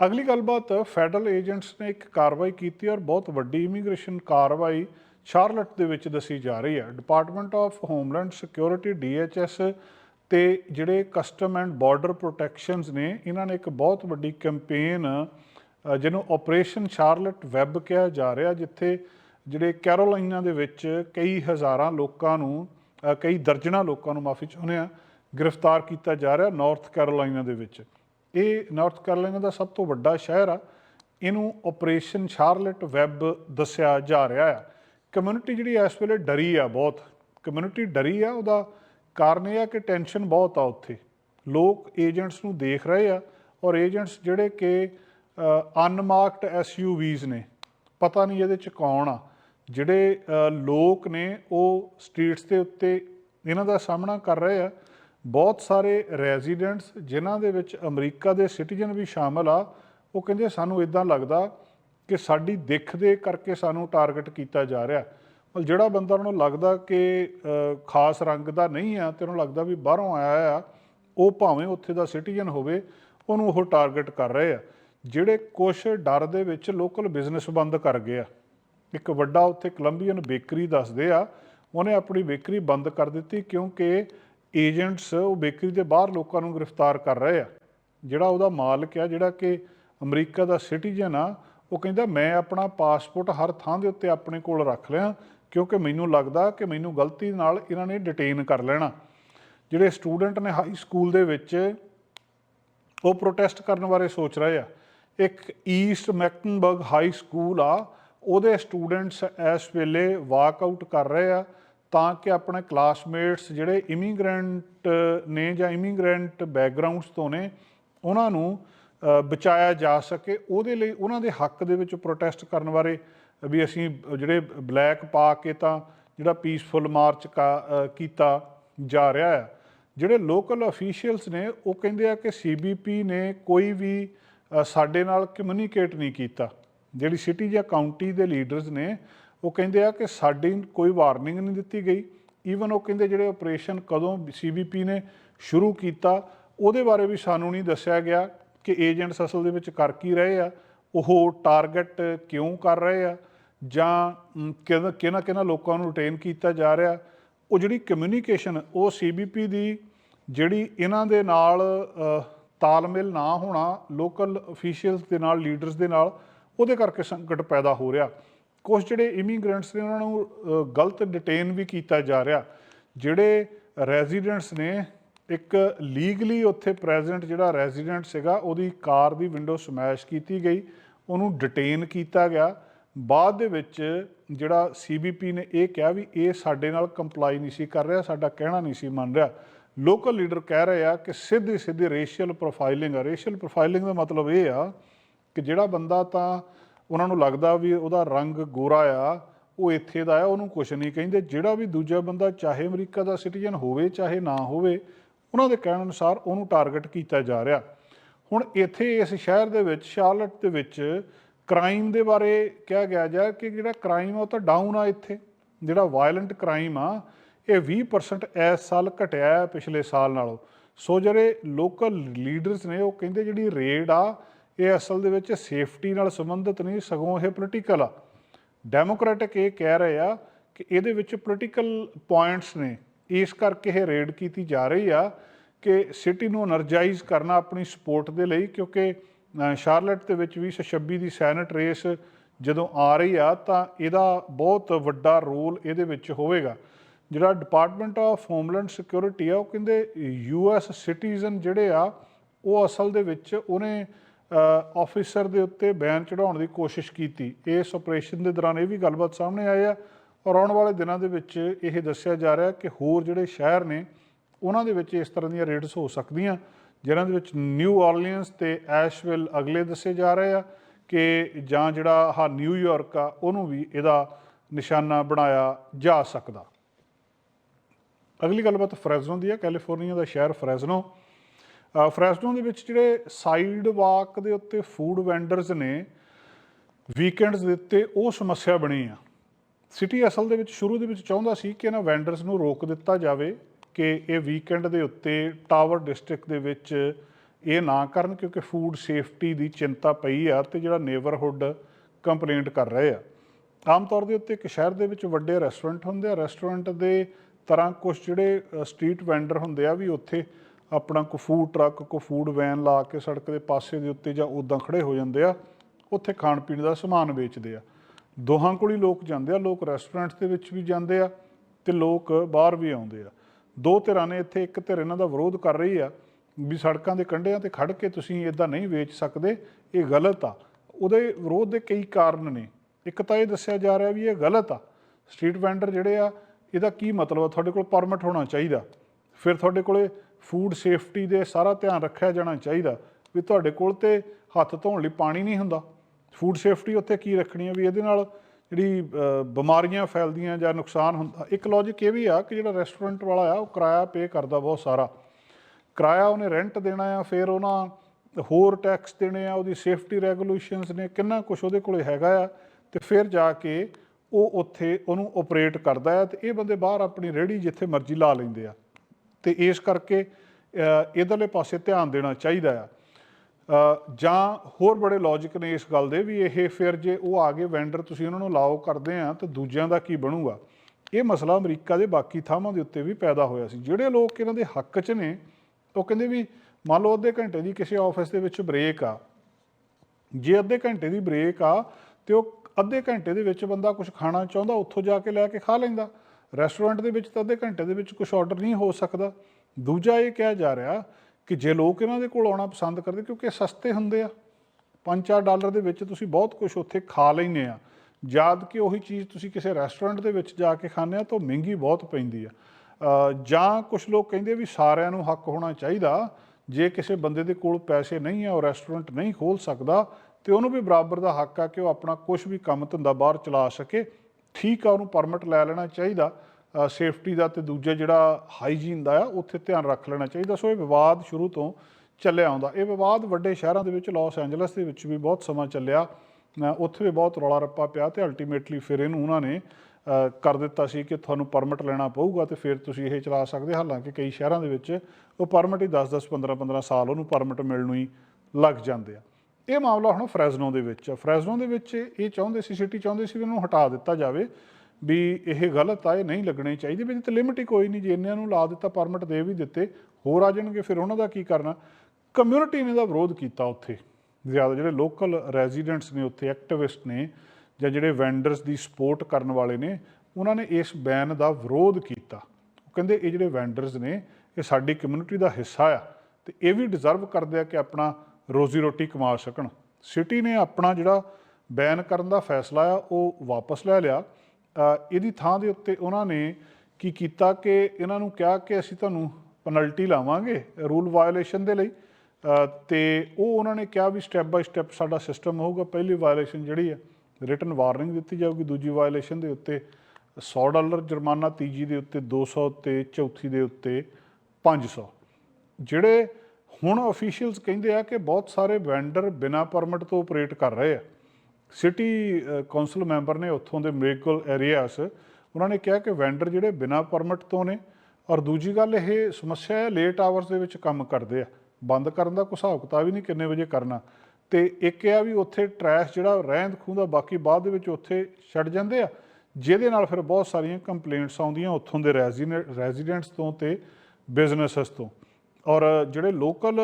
ਅਗਲੀ ਗੱਲਬਾਤ, ਫੈਡਰਲ ਏਜੰਟਸ ਨੇ ਇੱਕ ਕਾਰਵਾਈ ਕੀਤੀ ਔਰ ਬਹੁਤ ਵੱਡੀ ਇਮੀਗ੍ਰੇਸ਼ਨ ਕਾਰਵਾਈ ਸ਼ਾਰਲਟ ਦੇ ਵਿੱਚ ਦੱਸੀ ਜਾ ਰਹੀ ਹੈ। Department of homeland security DHS ਤੇ ਜਿਹੜੇ ਕਸਟਮ ਐਂਡ ਬਾਰਡਰ ਪ੍ਰੋਟੈਕਸ਼ਨਸ ਨੇ, ਇਹਨਾਂ ਨੇ ਇੱਕ ਬਹੁਤ ਵੱਡੀ ਕੈਂਪੇਨ ਜਿਹਨੂੰ ਆਪਰੇਸ਼ਨ ਸ਼ਾਰਲਟ ਵੈਬ ਕਿਹਾ ਜਾ ਰਿਹਾ, ਜਿੱਥੇ ਜਿਹੜੇ ਕੈਰੋਲਾਈਨਾ ਦੇ ਵਿੱਚ ਕਈ ਹਜ਼ਾਰਾਂ ਲੋਕਾਂ ਨੂੰ ਕਈ ਦਰਜਨਾਂ ਲੋਕਾਂ ਨੂੰ ਮਾਫੀ ਚਾਹੁੰਦੇ ਆ, ਗ੍ਰਿਫਤਾਰ ਕੀਤਾ ਜਾ ਰਿਹਾ ਨਾਰਥ ਕੈਰੋਲਾਈਨਾ ਦੇ ਵਿੱਚ। ਇਹ ਨਾਰਥ ਕੈਰੋਲਾਈਨਾ ਦਾ ਸਭ ਤੋਂ ਵੱਡਾ ਸ਼ਹਿਰ ਆ। ਇਹਨੂੰ ਆਪਰੇਸ਼ਨ ਸ਼ਾਰਲਟ ਵੈਬ ਦੱਸਿਆ ਜਾ ਰਿਹਾ ਆ। ਕਮਿਊਨਿਟੀ ਜਿਹੜੀ ਇਸ ਵੇਲੇ ਡਰੀ ਆ ਬਹੁਤ। ਕਮਿਊਨਿਟੀ ਡਰੀ ਆ, ਉਹਦਾ ਕਾਰਨ ਇਹ ਆ ਕਿ ਟੈਨਸ਼ਨ ਬਹੁਤ ਆ ਉੱਥੇ। ਲੋਕ ਏਜੰਟਸ ਨੂੰ ਦੇਖ ਰਹੇ ਆ ਔਰ ਏਜੰਟਸ ਜਿਹੜੇ ਕਿ ਅਨਮਾਰਕਡ ਐਸਯੂਵੀਜ਼ ਨੇ, ਪਤਾ ਨਹੀਂ ਇਹਦੇ ਚ ਕੌਣ ਆ। ਜਿਹੜੇ ਲੋਕ ਨੇ ਉਹ ਸਟਰੀਟਸ ਦੇ ਉੱਤੇ ਇਹਨਾਂ ਦਾ ਸਾਹਮਣਾ ਕਰ ਰਹੇ ਆ। ਬਹੁਤ ਸਾਰੇ ਰੈਜ਼ੀਡੈਂਟਸ ਜਿਨ੍ਹਾਂ ਦੇ ਵਿੱਚ ਅਮਰੀਕਾ ਦੇ ਸਿਟੀਜ਼ਨ ਵੀ ਸ਼ਾਮਲ ਆ, ਉਹ ਕਹਿੰਦੇ ਸਾਨੂੰ ਇਦਾਂ ਲੱਗਦਾ ਕਿ ਸਾਡੀ ਦਿੱਖ ਦੇ ਕਰਕੇ ਸਾਨੂੰ ਟਾਰਗੇਟ ਕੀਤਾ ਜਾ ਰਿਹਾ। ਮਤਲਬ ਜਿਹੜਾ ਬੰਦਾ ਉਹਨੂੰ ਲੱਗਦਾ ਕਿ ਖਾਸ ਰੰਗ ਦਾ ਨਹੀਂ ਆ ਤੇ ਉਹਨੂੰ ਲੱਗਦਾ ਵੀ ਬਾਹਰੋਂ ਆਇਆ ਆ, ਉਹ ਭਾਵੇਂ ਉੱਥੇ ਦਾ ਸਿਟੀਜ਼ਨ ਹੋਵੇ, ਉਹਨੂੰ ਉਹ ਟਾਰਗੇਟ ਕਰ ਰਹੇ ਆ। ਜਿਹੜੇ ਕੁਛ ਡਰ ਦੇ ਵਿੱਚ ਲੋਕਲ ਬਿਜ਼ਨਸ ਬੰਦ ਕਰ ਗਏ ਆ। ਇੱਕ ਵੱਡਾ ਉੱਥੇ ਕੋਲੰਬੀਅਨ ਬੇਕਰੀ ਦੱਸਦੇ ਆ, ਉਹਨੇ ਆਪਣੀ ਬੇਕਰੀ ਬੰਦ ਕਰ ਦਿੱਤੀ ਕਿਉਂਕਿ ਏਜੰਟਸ ਉਹ ਬੇਕਰੀ ਦੇ ਬਾਹਰ ਲੋਕਾਂ ਨੂੰ ਗ੍ਰਿਫਤਾਰ ਕਰ ਰਹੇ ਆ। ਜਿਹੜਾ ਉਹਦਾ ਮਾਲਕ ਆ, ਜਿਹੜਾ ਕਿ ਅਮਰੀਕਾ ਦਾ ਸਿਟੀਜ਼ਨ ਆ, ਉਹ ਕਹਿੰਦਾ, ਮੈਂ ਆਪਣਾ ਪਾਸਪੋਰਟ ਹਰ ਥਾਂ ਦੇ ਉੱਤੇ ਆਪਣੇ ਕੋਲ ਰੱਖ ਲਿਆ, ਕਿਉਂਕਿ ਮੈਨੂੰ ਲੱਗਦਾ ਕਿ ਮੈਨੂੰ ਗਲਤੀ ਨਾਲ ਇਹਨਾਂ ਨੇ ਡਿਟੇਨ ਕਰ ਲੈਣਾ। ਜਿਹੜੇ ਸਟੂਡੈਂਟ ਨੇ ਹਾਈ ਸਕੂਲ ਦੇ ਵਿੱਚ, ਉਹ ਪ੍ਰੋਟੈਸਟ ਕਰਨ ਬਾਰੇ ਸੋਚ ਰਹੇ ਆ। ਇੱਕ ਈਸਟ ਮੈਕਨਬਰਗ ਹਾਈ ਸਕੂਲ ਆ, ਉਹਦੇ ਸਟੂਡੈਂਟਸ ਇਸ ਵੇਲੇ ਵਾਕ ਆਊਟ ਕਰ ਰਹੇ ਆ। ਤਾਂ ਕਿ ਆਪਣੇ ਕਲਾਸਮੇਟਸ ਜਿਹੜੇ ਇਮੀਗ੍ਰੈਂਟ ਨੇ ਜਾਂ ਇਮੀਗ੍ਰੈਂਟ ਬੈਕਗ੍ਰਾਉਂਡਸ ਤੋਂ ਨੇ, ਉਹਨਾਂ ਨੂੰ ਬਚਾਇਆ ਜਾ ਸਕੇ। ਉਹਦੇ ਲਈ ਉਹਨਾਂ ਦੇ ਹੱਕ ਦੇ ਵਿੱਚ ਪ੍ਰੋਟੈਸਟ ਕਰਨ ਬਾਰੇ ਵੀ ਅਸੀਂ ਜਿਹੜੇ ਬਲੈਕ ਪਾ ਕੇ ਤਾਂ ਜਿਹੜਾ ਪੀਸਫੁਲ ਮਾਰਚ ਕਾ- ਕੀਤਾ ਜਾ ਰਿਹਾ ਹੈ। ਜਿਹੜੇ ਲੋਕਲ ਅਫੀਸ਼ੀਅਲਸ ਨੇ, ਉਹ ਕਹਿੰਦੇ ਆ ਕਿ ਸੀਬੀਪੀ ਨੇ ਕੋਈ ਵੀ ਸਾਡੇ ਨਾਲ ਕਮਿਊਨੀਕੇਟ ਨਹੀਂ ਕੀਤਾ। ਜਿਹੜੀ ਸਿਟੀ ਜਾਂ ਕਾਉਂਟੀ ਦੇ ਲੀਡਰਸ ਨੇ ਉਹ ਕਹਿੰਦੇ ਆ ਕਿ ਸਾਡੀ ਕੋਈ ਵਾਰਨਿੰਗ ਨਹੀਂ ਦਿੱਤੀ ਗਈ। ਈਵਨ ਉਹ ਕਹਿੰਦੇ ਜਿਹੜੇ ਆਪਰੇਸ਼ਨ ਕਦੋਂ ਸੀਬੀਪੀ ਨੇ ਸ਼ੁਰੂ ਕੀਤਾ, ਉਹਦੇ ਬਾਰੇ ਵੀ ਸਾਨੂੰ ਨਹੀਂ ਦੱਸਿਆ ਗਿਆ ਕਿ ਏਜੰਟਸ ਅਸਲ ਦੇ ਵਿੱਚ ਕਰ ਕੀ ਰਹੇ ਆ, ਉਹ ਟਾਰਗੇਟ ਕਿਉਂ ਕਰ ਰਹੇ ਆ, ਜਾਂ ਕਿਹਨਾਂ ਕਿਹਨਾਂ ਲੋਕਾਂ ਨੂੰ ਰਿਟੇਨ ਕੀਤਾ ਜਾ ਰਿਹਾ। ਉਹ ਜਿਹੜੀ ਕਮਿਊਨੀਕੇਸ਼ਨ ਉਹ ਸੀਬੀਪੀ ਦੀ ਜਿਹੜੀ ਇਹਨਾਂ ਦੇ ਨਾਲ ਤਾਲਮੇਲ ਨਾ ਹੋਣਾ ਲੋਕਲ ਅਫੀਸ਼ੀਅਲਸ ਦੇ ਨਾਲ ਲੀਡਰਸ ਦੇ ਨਾਲ, ਉਹਦੇ ਕਰਕੇ ਸੰਕਟ ਪੈਦਾ ਹੋ ਰਿਹਾ। ਕੁਝ ਜਿਹੜੇ ਇਮੀਗ੍ਰੈਂਟਸ ਨੇ, ਉਹਨਾਂ ਨੂੰ ਗਲਤ ਡਿਟੇਨ ਵੀ ਕੀਤਾ ਜਾ ਰਿਹਾ। ਜਿਹੜੇ ਰੈਜ਼ੀਡੈਂਟਸ ਨੇ, ਇੱਕ ਲੀਗਲੀ ਉੱਥੇ ਪ੍ਰੈਜ਼ੈਂਟ ਜਿਹੜਾ ਰੈਜ਼ੀਡੈਂਟ ਸੀਗਾ, ਉਹਦੀ ਕਾਰ ਦੀ ਵਿੰਡੋ ਸਮੈਸ਼ ਕੀਤੀ ਗਈ। ਉਹਨੂੰ ਡਿਟੇਨ ਕੀਤਾ ਗਿਆ। ਬਾਅਦ ਦੇ ਵਿੱਚ ਜਿਹੜਾ ਸੀਬੀਪੀ ਨੇ ਇਹ ਕਿਹਾ ਵੀ ਇਹ ਸਾਡੇ ਨਾਲ ਕੰਪਲਾਈ ਨਹੀਂ ਸੀ ਕਰ ਰਿਹਾ, ਸਾਡਾ ਕਹਿਣਾ ਨਹੀਂ ਸੀ ਮੰਨ ਰਿਹਾ। ਲੋਕਲ ਲੀਡਰ ਕਹਿ ਰਹੇ ਆ ਕਿ ਸਿੱਧੀ ਸਿੱਧੀ ਰੇਸ਼ੀਅਲ ਪ੍ਰੋਫਾਈਲਿੰਗ ਆ। ਰੇਸ਼ੀਅਲ ਪ੍ਰੋਫਾਈਲਿੰਗ ਦਾ ਮਤਲਬ ਇਹ ਆ ਕਿ ਜਿਹੜਾ ਬੰਦਾ ਤਾਂ ਉਹਨਾਂ ਨੂੰ ਲੱਗਦਾ ਵੀ ਉਹਦਾ ਰੰਗ ਗੋਰਾ ਆ, ਉਹ ਇੱਥੇ ਦਾ ਆ, ਉਹਨੂੰ ਕੁਝ ਨਹੀਂ ਕਹਿੰਦੇ। ਜਿਹੜਾ ਵੀ ਦੂਜਾ ਬੰਦਾ ਚਾਹੇ ਅਮਰੀਕਾ ਦਾ ਸਿਟੀਜ਼ਨ ਹੋਵੇ, ਚਾਹੇ ਨਾ ਹੋਵੇ, ਉਹਨਾਂ ਦੇ ਕਹਿਣ ਅਨੁਸਾਰ ਉਹਨੂੰ ਟਾਰਗੇਟ ਕੀਤਾ ਜਾ ਰਿਹਾ। ਹੁਣ ਇੱਥੇ ਇਸ ਸ਼ਹਿਰ ਦੇ ਵਿੱਚ, ਸ਼ਾਰਲਟ ਦੇ ਵਿੱਚ ਕ੍ਰਾਈਮ ਦੇ ਬਾਰੇ ਕਿਹਾ ਗਿਆ ਜਾ ਕਿ ਜਿਹੜਾ ਕ੍ਰਾਈਮ ਆ ਉਹ ਤਾਂ ਡਾਊਨ ਆ ਇੱਥੇ। ਜਿਹੜਾ ਵਾਇਲੈਂਟ ਕ੍ਰਾਈਮ ਆ, ਇਹ 20% ਇਸ ਸਾਲ ਘਟਿਆ ਹੈ ਪਿਛਲੇ ਸਾਲ ਨਾਲੋਂ। ਸੋ ਜਿਹੜੇ ਲੋਕਲ ਲੀਡਰਸ ਨੇ, ਉਹ ਕਹਿੰਦੇ ਜਿਹੜੀ ਰੇਡ ਆ ਇਹ ਅਸਲ ਦੇ ਵਿੱਚ ਸੇਫਟੀ ਨਾਲ ਸੰਬੰਧਿਤ ਨਹੀਂ, ਸਗੋਂ ਇਹ ਪੋਲੀਟੀਕਲ ਆ। ਡੈਮੋਕ੍ਰੈਟਿਕ ਇਹ ਕਹਿ ਰਹੇ ਆ ਕਿ ਇਹਦੇ ਵਿੱਚ ਪੋਲੀਟੀਕਲ ਪੁਆਇੰਟਸ ਨੇ। ਇਸ ਕਰਕੇ ਇਹ ਰੇਡ ਕੀਤੀ ਜਾ ਰਹੀ ਆ ਕਿ ਸਿਟੀ ਨੂੰ એનર્ਜਾਈਜ਼ ਕਰਨਾ ਆਪਣੀ ਸਪੋਰਟ ਦੇ ਲਈ, ਕਿਉਂਕਿ ਸ਼ਾਰਲਟ ਦੇ ਵਿੱਚ ਵੀ 26 ਦੀ ਸੈਨੇਟ ਰੇਸ ਜਦੋਂ ਆ ਰਹੀ ਆ, ਤਾਂ ਇਹਦਾ ਬਹੁਤ ਵੱਡਾ ਰੋਲ ਇਹਦੇ ਵਿੱਚ ਹੋਵੇਗਾ। ਜਿਹੜਾ ਡਿਪਾਰਟਮੈਂਟ ਆਫ ਹੋਮਲੈਂਡ ਸਿਕਿਉਰਿਟੀ ਆ, ਉਹ ਕਹਿੰਦੇ ਯੂਐਸ ਸਿਟੀਜ਼ਨ ਜਿਹੜੇ ਆ, ਉਹ ਅਸਲ ਦੇ ਵਿੱਚ ਉਹਨੇ ਆਫੀਸਰ ਦੇ ਉੱਤੇ ਬੈਨ ਚੜਾਉਣ ਦੀ ਕੋਸ਼ਿਸ਼ ਕੀਤੀ। ਇਸ ਆਪਰੇਸ਼ਨ ਦੇ ਦੌਰਾਨ ਇਹ ਵੀ ਗੱਲਬਾਤ ਸਾਹਮਣੇ ਆਈ ਆ ਔਰ ਆਉਣ ਵਾਲੇ ਦਿਨਾਂ ਦੇ ਵਿੱਚ ਇਹ ਦੱਸਿਆ ਜਾ ਰਿਹਾ ਕਿ ਹੋਰ ਜਿਹੜੇ ਸ਼ਹਿਰ ਨੇ, ਉਹਨਾਂ ਦੇ ਵਿੱਚ ਇਸ ਤਰ੍ਹਾਂ ਦੀਆਂ ਰੇਡਸ ਹੋ ਸਕਦੀਆਂ, ਜਿਨ੍ਹਾਂ ਦੇ ਵਿੱਚ ਨਿਊ ਆਰਲੀਅਨਸ ਤੇ ਐਸ਼ਵਿਲ ਅਗਲੇ ਦੱਸੇ ਜਾ ਰਹੇ ਆ ਕਿ ਜਾਂ ਜਿਹੜਾ ਆਹ ਨਿਊਯਾਰਕ ਆ, ਉਹਨੂੰ ਵੀ ਇਹਦਾ ਨਿਸ਼ਾਨਾ ਬਣਾਇਆ ਜਾ ਸਕਦਾ। ਅਗਲੀ ਗੱਲਬਾਤ ਫ੍ਰੈਜ਼ਨੋ ਦੀ ਹੈ ਕੈਲੀਫੋਰਨੀਆ ਦਾ ਸ਼ਹਿਰ ਫ੍ਰੈਜ਼ਨੋ ਅ, ਦੇ ਵਿੱਚ ਜਿਹੜੇ ਸਾਈਡ ਵਾਕ ਦੇ ਉੱਤੇ ਫੂਡ ਵੈਂਡਰਸ ਨੇ ਵੀਕਐਂਡਸ ਦੇ ਉੱਤੇ ਉਹ ਸਮੱਸਿਆ ਬਣੀ ਆ। ਸਿਟੀ ਅਸਲ ਦੇ ਵਿੱਚ ਸ਼ੁਰੂ ਦੇ ਵਿੱਚ ਚਾਹੁੰਦਾ ਸੀ ਕਿ ਇਹਨਾਂ ਵੈਂਡਰਸ ਨੂੰ ਰੋਕ ਦਿੱਤਾ ਜਾਵੇ ਕਿ ਇਹ ਵੀਕਐਂਡ ਦੇ ਉੱਤੇ ਟਾਵਰ ਡਿਸਟ੍ਰਿਕਟ ਦੇ ਵਿੱਚ ਇਹ ਨਾ ਕਰਨ ਕਿਉਂਕਿ ਫੂਡ ਸੇਫਟੀ ਦੀ ਚਿੰਤਾ ਪਈ ਆ ਤੇ ਜਿਹੜਾ ਨੇਬਰਹੁੱਡ ਕੰਪਲੇਂਟ ਕਰ ਰਹੇ ਆ। ਆਮ ਤੌਰ ਦੇ ਉੱਤੇ ਇੱਕ ਸ਼ਹਿਰ ਦੇ ਵਿੱਚ ਵੱਡੇ ਰੈਸਟੋਰੈਂਟ ਹੁੰਦੇ ਆ। ਰੈਸਟੋਰੈਂਟ ਦੇ ਤਰ੍ਹਾਂ ਕੁਝ ਜਿਹੜੇ ਸਟਰੀਟ ਵੈਂਡਰ ਹੁੰਦੇ ਆ ਵੀ ਉੱਥੇ ਆਪਣਾ ਕੋ ਫੂਡ ਟਰੱਕ ਕੋ ਫੂਡ ਵੈਨ ਲਾ ਕੇ ਸੜਕ ਦੇ ਪਾਸੇ ਦੇ ਉੱਤੇ ਜਾਂ ਉਦਾਂ ਖੜੇ ਹੋ ਜਾਂਦੇ ਆ, ਉੱਥੇ ਖਾਣ ਪੀਣ ਦਾ ਸਮਾਨ ਵੇਚਦੇ ਆ। ਦੋਹਾਂ ਕੋਲ ਹੀ ਲੋਕ ਜਾਂਦੇ ਆ, ਲੋਕ ਰੈਸਟੋਰੈਂਟਸ ਦੇ ਵਿੱਚ ਵੀ ਜਾਂਦੇ ਆ ਤੇ ਲੋਕ ਬਾਹਰ ਵੀ ਆਉਂਦੇ ਆ। ਦੋ ਧਿਰਾਂ ਨੇ ਇੱਥੇ, ਇੱਕ ਧਿਰ ਇਹਨਾਂ ਦਾ ਵਿਰੋਧ ਕਰ ਰਹੀ ਆ ਵੀ ਸੜਕਾਂ ਦੇ ਕੰਢਿਆਂ ਤੇ ਖੜ ਕੇ ਤੁਸੀਂ ਇਦਾਂ ਨਹੀਂ ਵੇਚ ਸਕਦੇ, ਇਹ ਗਲਤ ਆ। ਉਹਦੇ ਵਿਰੋਧ ਦੇ ਕਈ ਕਾਰਨ ਨੇ। ਇੱਕ ਤਾਂ ਇਹ ਦੱਸਿਆ ਜਾ ਰਿਹਾ ਵੀ ਇਹ ਗਲਤ ਆ। ਸਟਰੀਟ ਵੈਂਡਰ ਜਿਹੜੇ ਆ, ਇਹਦਾ ਕੀ ਮਤਲਬ ਆ? ਤੁਹਾਡੇ ਕੋਲ ਪਰਮਿਟ ਹੋਣਾ ਚਾਹੀਦਾ। ਫਿਰ ਤੁਹਾਡੇ ਕੋਲੇ ਫੂਡ ਸੇਫਟੀ ਦੇ ਸਾਰਾ ਧਿਆਨ ਰੱਖਿਆ ਜਾਣਾ ਚਾਹੀਦਾ ਵੀ ਤੁਹਾਡੇ ਕੋਲ ਤੇ ਹੱਥ ਧੋਣ ਲਈ ਪਾਣੀ ਨਹੀਂ ਹੁੰਦਾ। ਫੂਡ ਸੇਫਟੀ ਉੱਥੇ ਕੀ ਰੱਖਣੀ ਆ ਵੀ ਇਹਦੇ ਨਾਲ ਜਿਹੜੀ ਬਿਮਾਰੀਆਂ ਫੈਲਦੀਆਂ ਜਾਂ ਨੁਕਸਾਨ ਹੁੰਦਾ, ਇੱਕ ਲੌਜੀਕ ਇਹ ਵੀ ਆ ਕਿ ਜਿਹੜਾ ਰੈਸਟੋਰੈਂਟ ਵਾਲਾ ਆ, ਉਹ ਕਿਰਾਇਆ ਪੇ ਕਰਦਾ ਬਹੁਤ ਸਾਰਾ। ਕਿਰਾਇਆ ਉਹਨੇ ਰੈਂਟ ਦੇਣਾ ਆ, ਫਿਰ ਉਹਨਾਂ ਹੋਰ ਟੈਕਸ ਦੇਣੇ ਆ, ਉਹਦੀ ਸੇਫਟੀ ਰੈਗੂਲੇਸ਼ਨਸ ਨੇ, ਕਿੰਨਾ ਕੁਝ ਉਹਦੇ ਕੋਲੇ ਹੈਗਾ ਆ, ਤੇ ਫਿਰ ਜਾ ਕੇ ਉਹ ਉੱਥੇ ਉਹਨੂੰ ਆਪਰੇਟ ਕਰਦਾ ਆ ਤੇ ਇਹ ਬੰਦੇ ਬਾਹਰ ਆਪਣੀ ਰੇੜੀ ਜਿੱਥੇ ਮਰਜ਼ੀ ਲਾ ਲੈਂਦੇ ਆ। ਤੇ ਇਸ ਕਰਕੇ ਅ, ਇਧਰਲੇ ਪਾਸੇ ਧਿਆਨ ਦੇਣਾ ਚਾਹੀਦਾ ਆ। ਜਾਂ ਹੋਰ ਬੜੇ ਲੌਜੀਕ ਨੇ ਇਸ ਗੱਲ ਦੇ ਵੀ ਇਹ ਫਿਰ ਜੇ ਉਹ ਆ ਗਏ ਵੈਂਡਰ ਤੁਸੀਂ ਉਹਨਾਂ ਨੂੰ ਲਾਓ ਕਰਦੇ ਆ ਤਾਂ ਦੂਜਿਆਂ ਦਾ ਕੀ ਬਣੂਗਾ? ਇਹ ਮਸਲਾ ਅਮਰੀਕਾ ਦੇ ਬਾਕੀ ਥਾਵਾਂ ਦੇ ਉੱਤੇ ਵੀ ਪੈਦਾ ਹੋਇਆ ਸੀ। ਜਿਹੜੇ ਲੋਕ ਇਹਨਾਂ ਦੇ ਹੱਕ 'ਚ ਨੇ ਉਹ ਕਹਿੰਦੇ ਵੀ ਮੰਨ ਲਓ ਅੱਧੇ ਘੰਟੇ ਦੀ ਕਿਸੇ ਆਫਿਸ ਦੇ ਵਿੱਚ ਬ੍ਰੇਕ ਆ। ਜੇ ਅੱਧੇ ਘੰਟੇ ਦੀ ਬ੍ਰੇਕ ਆ ਤੇ ਉਹ ਅੱਧੇ ਘੰਟੇ ਦੇ ਵਿੱਚ ਬੰਦਾ ਕੁਝ ਖਾਣਾ ਚਾਹੁੰਦਾ ਉੱਥੋਂ ਜਾ ਕੇ ਲੈ ਕੇ ਖਾ ਲੈਂਦਾ। ਰੈਸਟੋਰੈਂਟ ਦੇ ਵਿੱਚ ਤਾਂ ਅੱਧੇ ਘੰਟੇ ਦੇ ਵਿੱਚ ਕੁਝ ਆਰਡਰ ਨਹੀਂ ਹੋ ਸਕਦਾ। ਦੂਜਾ ਇਹ ਕਿਹਾ ਜਾ ਰਿਹਾ ਕਿ ਜੇ ਲੋਕ ਇਹਨਾਂ ਦੇ ਕੋਲ ਆਉਣਾ ਪਸੰਦ ਕਰਦੇ, ਕਿਉਂਕਿ ਇਹ ਸਸਤੇ ਹੁੰਦੇ ਆ। 5-4 ਡਾਲਰ ਦੇ ਵਿੱਚ ਤੁਸੀਂ ਬਹੁਤ ਕੁਝ ਉੱਥੇ ਖਾ ਲੈਂਦੇ ਆ। ਜਦ ਕਿ ਉਹੀ ਚੀਜ਼ ਤੁਸੀਂ ਕਿਸੇ ਰੈਸਟੋਰੈਂਟ ਦੇ ਵਿੱਚ ਜਾ ਕੇ ਖਾਂਦੇ ਆ ਤਾਂ ਉਹ ਮਹਿੰਗੀ ਬਹੁਤ ਪੈਂਦੀ ਆ। ਜਾਂ ਕੁਝ ਲੋਕ ਕਹਿੰਦੇ ਵੀ ਸਾਰਿਆਂ ਨੂੰ ਹੱਕ ਹੋਣਾ ਚਾਹੀਦਾ, ਜੇ ਕਿਸੇ ਬੰਦੇ ਦੇ ਕੋਲ ਪੈਸੇ ਨਹੀਂ ਆ, ਉਹ ਰੈਸਟੋਰੈਂਟ ਨਹੀਂ ਖੋਲ ਸਕਦਾ, ਤੇ ਉਹਨੂੰ ਵੀ ਬਰਾਬਰ ਦਾ ਹੱਕ ਆ ਕਿ ਉਹ ਆਪਣਾ ਕੁਝ ਵੀ ਕੰਮ ਧੰਦਾ ਬਾਹਰ ਚਲਾ ਸਕੇ। ਠੀਕ ਆ, ਉਹਨੂੰ ਪਰਮਿਟ ਲੈ ਲੈਣਾ ਚਾਹੀਦਾ। ਸੇਫਟੀ ਦਾ ਤੇ ਦੂਜਾ ਜਿਹੜਾ ਹਾਈਜੀਨ ਦਾ ਆ ਉੱਥੇ ਧਿਆਨ ਰੱਖ ਲੈਣਾ ਚਾਹੀਦਾ। ਸੋ ਇਹ ਵਿਵਾਦ ਸ਼ੁਰੂ ਤੋਂ ਚੱਲਿਆ ਆਉਂਦਾ। ਇਹ ਵਿਵਾਦ ਵੱਡੇ ਸ਼ਹਿਰਾਂ ਦੇ ਵਿੱਚ ਲਾਸ ਐਂਜਲਸ ਦੇ ਵਿੱਚ ਵੀ ਬਹੁਤ ਸਮਾਂ ਚੱਲਿਆ। ਉੱਥੇ ਵੀ ਬਹੁਤ ਰੌਲਾ ਰੱਪਾ ਪਿਆ ਤੇ ਅਲਟੀਮੇਟਲੀ ਫਿਰ ਇਹਨੂੰ ਉਹਨਾਂ ਨੇ ਕਰ ਦਿੱਤਾ ਸੀ ਕਿ ਤੁਹਾਨੂੰ ਪਰਮਿਟ ਲੈਣਾ ਪਊਗਾ ਤੇ ਫਿਰ ਤੁਸੀਂ ਇਹ ਚਲਾ ਸਕਦੇ ਹਾਲਾਂਕਿ ਕਈ ਸ਼ਹਿਰਾਂ ਦੇ ਵਿੱਚ ਉਹ ਪਰਮਿਟ ਹੀ 10-10 15-15 ਸਾਲ ਉਹਨੂੰ ਪਰਮਿਟ ਮਿਲਣ ਨੂੰ ਹੀ ਲੱਗ ਜਾਂਦੇ ਆ। ਇਹ ਮਾਮਲਾ ਹੁਣ ਫ੍ਰੈਜ਼ਨੋ ਦੇ ਵਿੱਚ ਆ। ਫ੍ਰੈਜ਼ਨੋ ਦੇ ਵਿੱਚ ਇਹ ਚਾਹੁੰਦੇ ਸੀ, ਸਿਟੀ ਚਾਹੁੰਦੇ ਸੀ ਵੀ ਇਹਨੂੰ ਹਟਾ ਦਿੱਤਾ ਜਾਵੇ ਵੀ ਇਹ ਗਲਤ ਆ, ਇਹ ਨਹੀਂ ਲੱਗਣੇ ਚਾਹੀਦੇ ਵੀ ਇਹਦੀ ਤੇ ਲਿਮਿਟ ਹੀ ਕੋਈ ਨਹੀਂ। ਜੇ ਇੰਨਿਆਂ ਨੂੰ ਲਾ ਦਿੱਤਾ ਪਰਮਿਟ ਦੇ ਵੀ ਦਿੱਤੇ, ਹੋਰ ਆ ਜਾਣਗੇ, ਫਿਰ ਉਹਨਾਂ ਦਾ ਕੀ ਕਰਨਾ? ਕਮਿਊਨਿਟੀ ਨੇ ਦਾ ਵਿਰੋਧ ਕੀਤਾ ਉੱਥੇ। ਜ਼ਿਆਦਾ ਜਿਹੜੇ ਲੋਕਲ ਰੈਜ਼ੀਡੈਂਟਸ ਨੇ, ਉੱਥੇ ਐਕਟਿਵਿਸਟ ਨੇ ਜਾਂ ਜਿਹੜੇ ਵੈਂਡਰਸ ਦੀ ਸਪੋਰਟ ਕਰਨ ਵਾਲੇ ਨੇ, ਉਹਨਾਂ ਨੇ ਇਸ ਬੈਨ ਦਾ ਵਿਰੋਧ ਕੀਤਾ। ਉਹ ਕਹਿੰਦੇ ਇਹ ਜਿਹੜੇ ਵੈਂਡਰਸ ਨੇ, ਇਹ ਸਾਡੀ ਕਮਿਊਨਿਟੀ ਦਾ ਹਿੱਸਾ ਆ ਤੇ ਇਹ ਵੀ ਡਿਜ਼ਰਵ ਕਰਦੇ ਆ ਕਿ ਆਪਣਾ ਰੋਜ਼ੀ ਰੋਟੀ ਕਮਾ ਸਕਣ। ਸਿਟੀ ਨੇ ਆਪਣਾ ਜਿਹੜਾ ਬੈਨ ਕਰਨ ਦਾ ਫੈਸਲਾ ਆ ਉਹ ਵਾਪਸ ਲੈ ਲਿਆ। ਇਹਦੀ ਥਾਂ ਦੇ ਉੱਤੇ ਉਹਨਾਂ ਨੇ ਕੀ ਕੀਤਾ ਕਿ ਇਹਨਾਂ ਨੂੰ ਕਿਹਾ ਕਿ ਅਸੀਂ ਤੁਹਾਨੂੰ ਪੈਨਲਟੀ ਲਾਵਾਂਗੇ ਰੂਲ ਵਾਇਓਲੇਸ਼ਨ ਦੇ ਲਈ। ਅ, ਤੇ ਉਹ ਉਹਨਾਂ ਨੇ ਕਿਹਾ ਵੀ ਸਟੈਪ ਬਾਈ ਸਟੈਪ ਸਾਡਾ ਸਿਸਟਮ ਹੋਊਗਾ ਪਹਿਲੀ ਵਾਇਓਲੇਸ਼ਨ ਜਿਹੜੀ ਹੈ ਰਿਟਨ ਵਾਰਨਿੰਗ ਦਿੱਤੀ ਜਾਊਗੀ। ਦੂਜੀ ਵਾਇਓਲੇਸ਼ਨ ਦੇ ਉੱਤੇ 100 ਡਾਲਰ ਜੁਰਮਾਨਾ ਤੀਜੀ ਦੇ ਉੱਤੇ 200 ਤੇ ਚੌਥੀ ਦੇ ਉੱਤੇ 500 ਜਿਹੜੇ ਹੁਣ ਅਫੀਸ਼ੀਅਲਸ ਕਹਿੰਦੇ ਆ ਕਿ ਬਹੁਤ ਸਾਰੇ ਵੈਂਡਰ ਬਿਨਾ ਪਰਮਿਟ ਤੋਂ ਆਪਰੇਟ ਕਰ ਰਹੇ ਆ। ਸਿਟੀ ਕਾਉਂਸਲ ਮੈਂਬਰ ਨੇ ਉੱਥੋਂ ਦੇ ਮੇਕਲ ਏਰੀਆਸ ਉਹਨਾਂ ਨੇ ਕਿਹਾ ਕਿ ਵੈਂਡਰ ਜਿਹੜੇ ਬਿਨਾ ਪਰਮਿਟ ਤੋਂ ਨੇ, ਔਰ ਦੂਜੀ ਗੱਲ ਇਹ ਸਮੱਸਿਆ ਹੈ ਲੇਟ ਆਵਰਸ ਦੇ ਵਿੱਚ ਕੰਮ ਕਰਦੇ ਆ। ਬੰਦ ਕਰਨ ਦਾ ਕੋਈ ਹਿਸਾਬ ਕਿਤਾਬ ਹੀ ਨਹੀਂ ਕਿੰਨੇ ਵਜੇ ਕਰਨਾ। ਤੇ ਇੱਕ ਇਹ ਆ ਵੀ ਉੱਥੇ ਟਰੈਸ਼ ਜਿਹੜਾ ਰਹਿੰਦ ਖੂੰਹਦਾ ਬਾਕੀ ਬਾਅਦ ਦੇ ਵਿੱਚ ਉੱਥੇ ਛੱਡ ਜਾਂਦੇ ਆ। ਜਿਹਦੇ ਨਾਲ ਫਿਰ ਬਹੁਤ ਸਾਰੀਆਂ ਕੰਪਲੇਂਟਸ ਆਉਂਦੀਆਂ ਉੱਥੋਂ ਦੇ ਰੈਜ਼ੀਡੈਂਟਸ ਤੋਂ ਤੇ ਬਿਜ਼ਨੈਸਸ ਤੋਂ। ਔਰ ਜਿਹੜੇ ਲੋਕਲ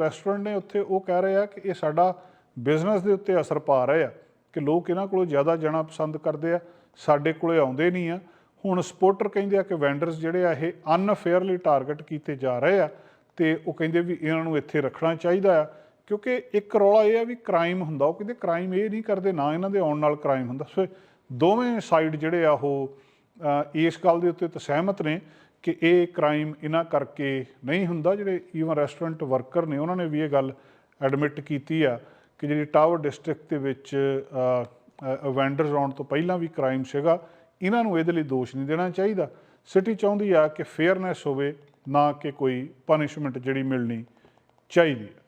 ਰੈਸਟੋਰੈਂਟ ਨੇ ਉੱਥੇ ਉਹ ਕਹਿ ਰਹੇ ਆ ਕਿ ਇਹ ਸਾਡਾ ਬਿਜ਼ਨਸ ਦੇ ਉੱਤੇ ਅਸਰ ਪਾ ਰਹੇ ਆ ਕਿ ਲੋਕ ਇਹਨਾਂ ਕੋਲੋਂ ਜ਼ਿਆਦਾ ਜਾਣਾ ਪਸੰਦ ਕਰਦੇ ਆ, ਸਾਡੇ ਕੋਲੇ ਆਉਂਦੇ ਨਹੀਂ ਆ। ਹੁਣ ਸਪੋਰਟਰ ਕਹਿੰਦੇ ਆ ਕਿ ਵੈਂਡਰਸ ਜਿਹੜੇ ਆ, ਇਹ ਅਨਫੇਅਰਲੀ ਟਾਰਗੇਟ ਕੀਤੇ ਜਾ ਰਹੇ ਆ ਤੇ ਉਹ ਕਹਿੰਦੇ ਵੀ ਇਹਨਾਂ ਨੂੰ ਇੱਥੇ ਰੱਖਣਾ ਚਾਹੀਦਾ ਆ, ਕਿਉਂਕਿ ਇੱਕ ਰੌਲਾ ਇਹ ਆ ਵੀ ਕ੍ਰਾਈਮ ਹੁੰਦਾ, ਉਹ ਕਹਿੰਦੇ ਕ੍ਰਾਈਮ ਇਹ ਨਹੀਂ ਕਰਦੇ, ਨਾ ਇਹਨਾਂ ਦੇ ਆਉਣ ਨਾਲ ਕ੍ਰਾਈਮ ਹੁੰਦਾ। ਸੋ ਦੋਵੇਂ ਸਾਈਡ ਜਿਹੜੇ ਆ ਉਹ ਇਸ ਗੱਲ ਦੇ ਉੱਤੇ ਤਾਂ ਸਹਿਮਤ ਨੇ ਕਿ ਇਹ ਕ੍ਰਾਈਮ ਇਹਨਾਂ ਕਰਕੇ ਨਹੀਂ ਹੁੰਦਾ ਜਿਹੜੇ ਈਵਨ ਰੈਸਟੋਰੈਂਟ ਵਰਕਰ ਨੇ, ਉਹਨਾਂ ਨੇ ਵੀ ਇਹ ਗੱਲ ਐਡਮਿਟ ਕੀਤੀ ਆ ਕਿ ਜਿਹੜੀ ਟਾਵਰ ਡਿਸਟ੍ਰਿਕਟ ਦੇ ਵਿੱਚ ਵੈਂਡਰਸ ਆਉਣ ਤੋਂ ਪਹਿਲਾਂ ਵੀ ਕ੍ਰਾਈਮ ਸੀਗਾ ਇਹਨਾਂ ਨੂੰ ਇਹਦੇ ਲਈ ਦੋਸ਼ ਨਹੀਂ ਦੇਣਾ ਚਾਹੀਦਾ। ਸਿਟੀ ਚਾਹੁੰਦੀ ਆ ਕਿ ਫੇਅਰਨੈਸ ਹੋਵੇ, ਨਾ ਕਿ ਕੋਈ ਪਨਿਸ਼ਮੈਂਟ ਜਿਹੜੀ ਮਿਲਣੀ ਚਾਹੀਦੀ ਹੈ